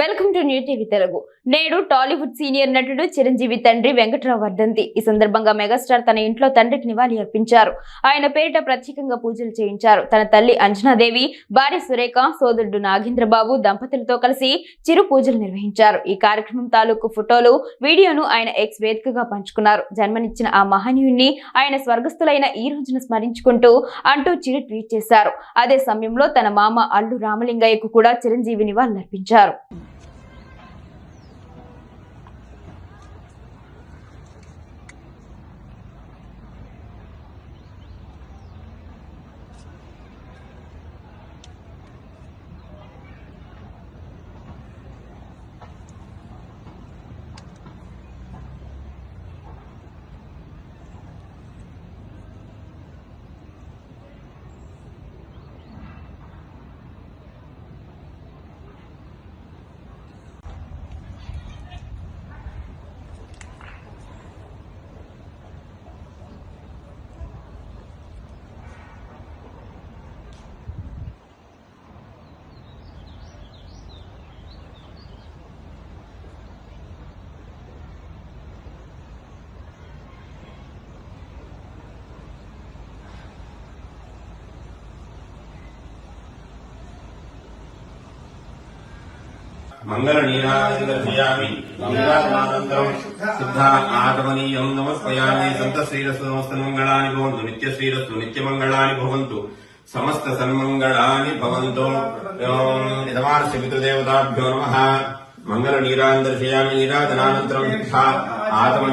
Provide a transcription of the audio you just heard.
Welcome to new TV Telugu. నేడు Tollywood senior నటుడు చిరంజీవి తండ్రి వెంకట్రావు వర్ధంతి. ఈ సందర్భంగా మెగాస్టార్ తన ఇంట్లో తండ్రికి నివాళి అర్పించారు. ఆయన పేరిట ప్రత్యేకంగా పూజలు చేయించారు. తన తల్లి అంజనాదేవి భార్య సురేఖ సోదరుడు నాగేంద్రబాబు దంపతులతో కలిసి చిరు పూజలు నిర్వహించారు. ఈ కార్యక్రమం తాలూకు ఫోటోలు వీడియోను ఆయన ఎక్స్ వేదికగా పంచుకున్నారు. జన్మనిచ్చిన ఆ మహనీయుణ్ణి ఆయన స్వర్గస్థులైన ఈ రోజున స్మరించుకుంటూ అంటూ చిరు ట్వీట్ చేశారు. అదే సమయంలో తన మామ అల్లు రామలింగయ్యకు కూడా చిరంజీవి నివాళులర్పించారు. మంగళనీరాజందర్శయామి మంగళానంతరం శుద్ధ ఆగమనీయం నమస్పయామి సంత శ్రీరస్తు సమస్త మంగళాని భవంతు నిత్య శ్రీరస్తు నిత్య మంగళాని భవంతు సమస్త సన్మంగళాని భవంతు యజమానస్య పితృదేవతాభ్యో నమ మంగళ నీరాందర్శయామి నీరాజనానంతరం శుద్ధ ఆగమని